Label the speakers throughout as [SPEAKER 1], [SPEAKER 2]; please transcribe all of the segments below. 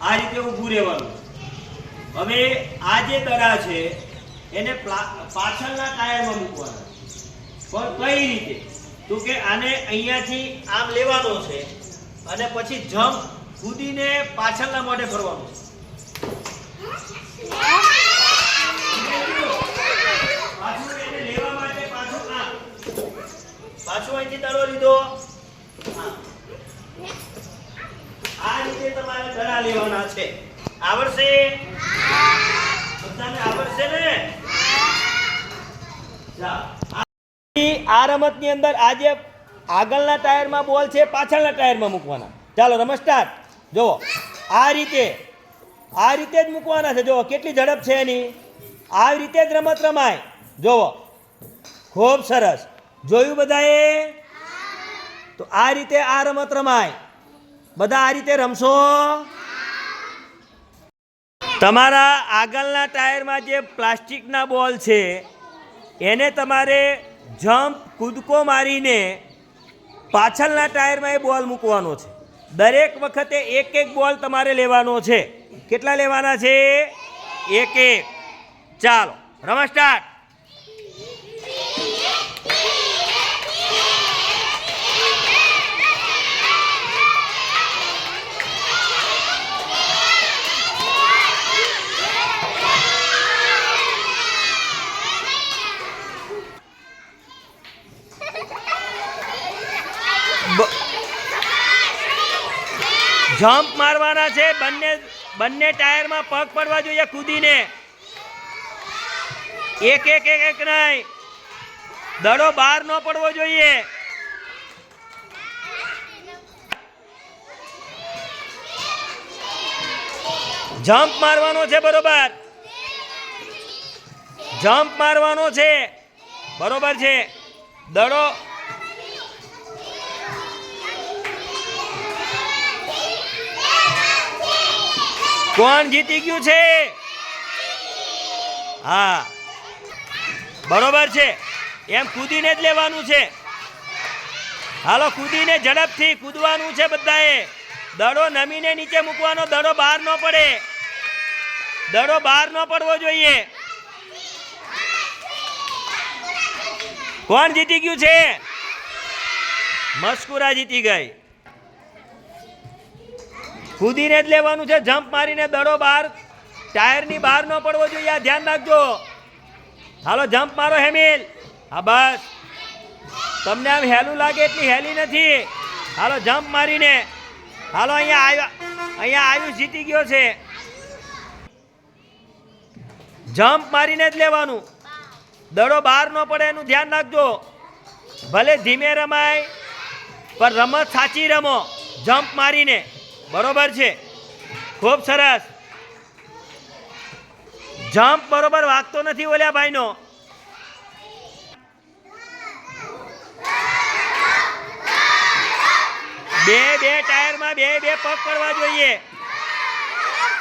[SPEAKER 1] આ રીતે ઊભું રહેવાનું. હવે આ જે દડા છે, એને પાછળના ટાયરમાં મૂકવાના. પણ કઈ રીતે? તો કે આને અહીંયાથી આમ લેવાનો છે અને પછી જમ્પ કૂદીને પાછળના મોઢે ફરવાનું પાછું એને લેવા માટે પાછું આમ પાછું અહીંથી દડો લીધો આમ. આ રીતે તમારે દડા લેવાના છે આવડશે બધાને આવડશે ને ચાલો. આ રમતની અંદર આજે આગળના ટાયરમાં બોલ છે, પાછળના ટાયરમાં મૂકવાના. ચાલો રમત જુઓ, આ રીતે આ રીતે જ મૂકવાના છે. જુઓ, કેટલી ઝડપ છે એની. આ રીતે જ રમત રમાય. જુઓ, ખૂબ સરસ. જોયું બધાએ? તો આ રીતે આ રમત રમાય. બધા આ રીતે રમશો? તમારા આગળના ટાયરમાં જે પ્લાસ્ટિકના બોલ છે એને તમારે જમ્પ કૂદકો મારીને પાછળના ટાયરમાં એ બોલ મૂકવાનો છે. દરેક વખતે એક એક બોલ તમારે લેવાનો છે. કેટલા લેવાના છે? એક એક. ચાલો, રમા સ્ટાર્ટ. જમ્પ મારવાના છે. બંને બંને ટાયરમાં પગ પડવા જોઈએ કૂદીને. એક એક એક એક નહીં. દડો બહાર ન પડવો જોઈએ. જમ્પ મારવાનો છે બરોબર. જમ્પ મારવાનો છે. બરોબર છે. દડો કોણ જીતી ગયું છે? હા. બરોબર છે. એમ કૂદીને જ લેવાનું છે. હાલો, કૂદીને ઝડપથી કૂદવાનું છે બધાએ. દડો નમીને નીચે મૂકવાનો, દડો બહાર ન પડે. દડો બહાર ન પડવો જોઈએ. કોણ જીતી ગયું છે? મસ્કુરા જીતી ગઈ. કૂદીને જ લેવાનું છે જમ્પ મારીને દડો બહાર ટાયરની બહાર ન પડવો જોઈએ, આ ધ્યાન રાખજો. હાલો જમ્પ મારો હેમિલ. હા, બસ. તમને આમ હેલું લાગે એટલી હેલી નથી. હાલો જમ્પ મારીને. હાલો, અહીંયા આવ્યા, અહીંયા આયુષ જીતી ગયો છે. જમ્પ મારીને જ લેવાનું. દડો બહાર ન પડે એનું ધ્યાન રાખજો. ભલે ધીમે રમાય, પણ રમત સાચી રમો. જમ્પ મારીને. બરોબર છે. ખૂબ સરસ. જમ્પ બરોબર વાગતો નથી ઓલ્યા ભાઈનો. બે બે ટાયરમાં બે બે પગ પડવા જોઈએ.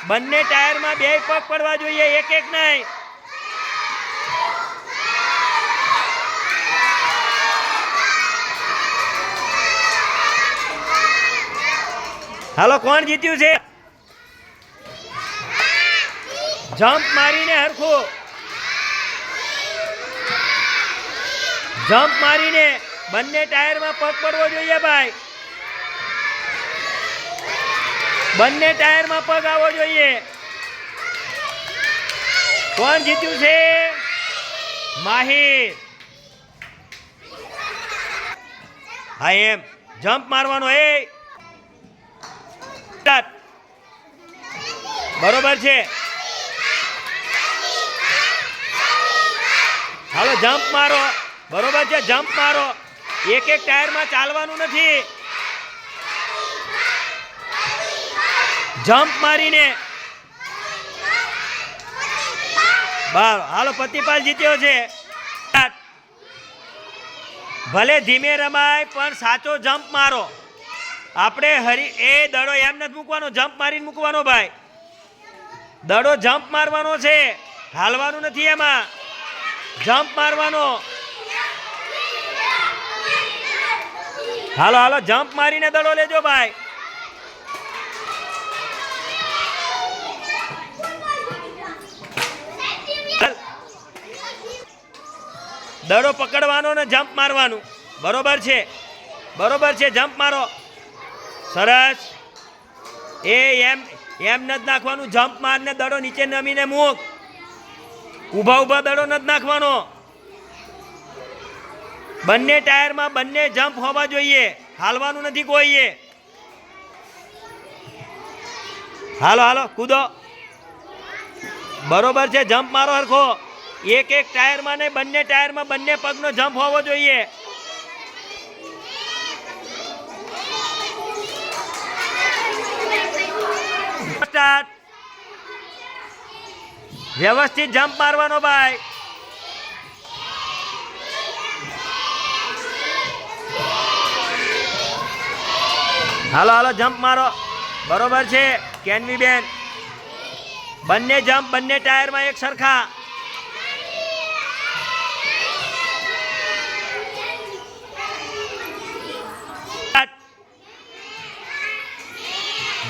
[SPEAKER 1] બંને ટાયરમાં બે પગ પડવા જોઈએ, એક એક નહીં. હાલો, કોણ જીત્યું છે? જમ્પ મારીને હરખું. જમ્પ મારીને બંને ટાયરમાં પગ પડવો જોઈએ ભાઈ. બંને ટાયરમાં પગ આવવો જોઈએ. કોણ જીત્યું છે? માહિર. હા, એમ. જમ્પ મારવાનો, એ સ્ટાર્ટ બરોબર છે. હવે જમ્પ મારો. બરોબર છે જમ્પ મારો. એક એક ટાયરમાં ચાલવાનું નથી. જમ્પ મારીને. હાલો, પતિપાલ જીત્યો છે. ભલે ધીમે રમાય, પણ સાચો જમ્પ મારો. આપણે હરી, એ દડો એમ નથી મૂકવાનો જમ્પ મારીને મૂકવાનો ભાઈ. દડો જમ્પ મારવાનો છે. હાલવાનું નથી એમાં. જમ્પ મારવાનો. હાલો હાલો જમ્પ મારીને દડો લેજો ભાઈ. દડો પકડવાનો ને જમ્પ મારવાનું. બરોબર છે. બરોબર છે જમ્પ મારો. સરસ. એ એમ એમ નથી નાખવાનું જમ્પ મારને દડો નીચે નમીને મૂક. ઊભા ઊભા દડો નથી નાખવાનો. બંને ટાયરમાં બંને જમ્પ હોવા જોઈએ. હાલવાનું નથી કોઈએ. હાલો હાલો, કૂદો. બરોબર છે જમ્પ મારો હરખો. એક એક ટાયરમાં ને બંને ટાયરમાં બંને પગનો જમ્પ હોવો જોઈએ. સ્ટાર્ટ. વ્યવસ્થિત જમ્પ મારવાનો ભાઈ. હાલો હાલો જમ્પ મારો. બરોબર છે કેનવી બેન બંને જમ્પ બંને ટાયરમાં એક સરખા.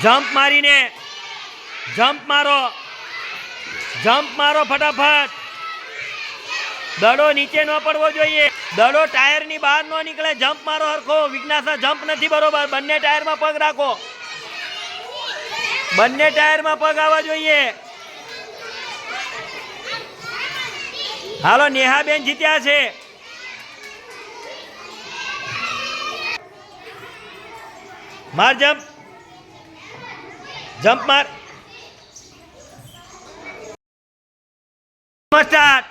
[SPEAKER 1] જમ્પ મારીને જમ્પ મારો. જમ્પ મારો ફટાફટ. દડો નીચે ન પડવો જોઈએ. દડો ટાયરની બહાર ન નીકળે. જમ્પ મારો હરખો. વિજ્ઞાસા જમ્પ નથી બરોબર. બંને ટાયરમાં પગ રાખો. બંને ટાયરમાં પગ આવવા જોઈએ. હાલો, નેહાબેન જીત્યા છે. માર જમ્પ જમ્પ માર સ્ટાર્ટ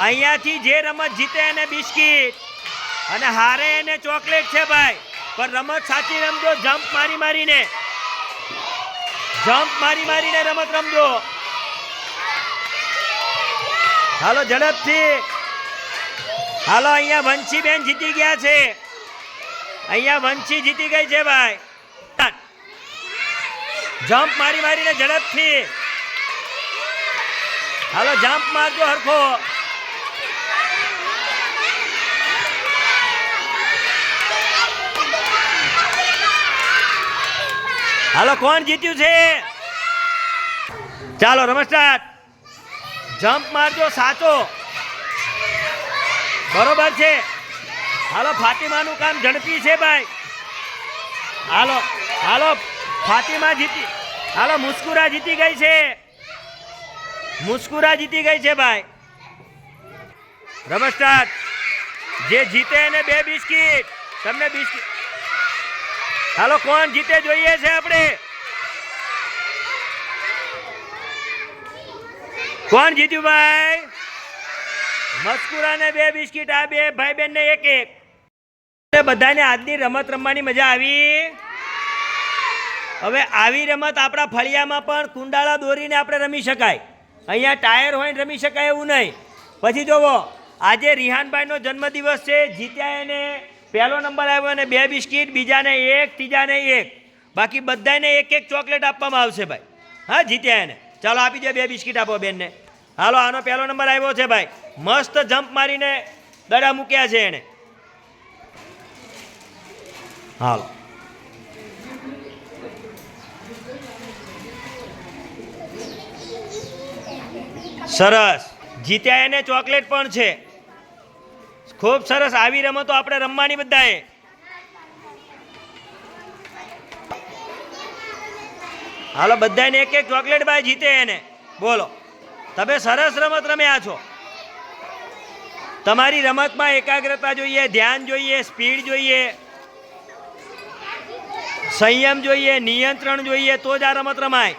[SPEAKER 1] અહીંયાથી જે રમત જીતે એને બિસ્કિટ. અને હારે એને ચોકલેટ છે ભાઈ. પણ રમત સાચી રમજો જમ્પ મારી મારીને. જમ્પ મારી મારીને રમત રમજો. હાલો, ઝડપથી. હાલો, અહીંયા વંશીબેન જીતી ગયા છે. અહીંયા વંશી જીતી ગઈ છે ભાઈ. જમ્પ મારી મારીને ઝડપથી. હાલો જમ્પ મારજો હરખો. હાલો, કોણ જીત્યું છે? ચાલો, રમત જમ્પ મારજો, સાચો. બરોબર છે. હાલો, ફાતિમાનું કામ ઝડપી છે, ભાઈ. હાલો હાલો, ફાતિમા જીતી. હાલો, મુસ્કુરા જીતી ગઈ છે. મુસ્કુરા જીતી ગઈ છે, ભાઈ. રમત સ્ટાર્ટ જે જીતે એને બે બિસ્કિટ. તમને બિસ્કિટ હાલો, કોણ જીતે જોઈએ છે આપણે? કોણ જીત્યું ભાઈ? મસ્કુરાને બે બિસ્કિટ આ બે ભાઈ બેનને એક એક બધાને આજની રમત રમવાની મજા આવી. હવે આવી રમત આપણા ફળિયામાં પણ કુંડાળા દોરીને આપણે રમી શકાય. અહીંયા ટાયર હોય ને રમી શકાય એવું નહીં. પછી જોવો, આજે રિહાનભાઈનો જન્મદિવસ છે, જીત્યા એને પહેલો નંબર આવ્યો અને બે બિસ્કિટ, બીજાને એક, ત્રીજાને એક. બાકી બધાને એક એક ચોકલેટ આપવામાં આવશે ભાઈ. હા, જીત્યા એને. ચાલો આપી દે બે બિસ્કિટ આપો બેનને. હાલો, આનો પહેલો નંબર આવ્યો છે ભાઈ. મસ્ત જમ્પ મારીને દડા મૂક્યા છે એને હાલો. સરસ. જીત્યા એને ચોકલેટ પણ છે. ખૂબ સરસ. આવી રમતો આપણે રમવાની બધાએ. હાલો બધાને એક એક ચોકલેટ ભાઈ જીતે એને. બોલો. તમે સરસ રમત રમ્યા છો. તમારી રમતમાં એકાગ્રતા જોઈએ, ધ્યાન જોઈએ, સ્પીડ જોઈએ, સંયમ જોઈએ, નિયંત્રણ જોઈએ, તો જ આ રમત રમાય.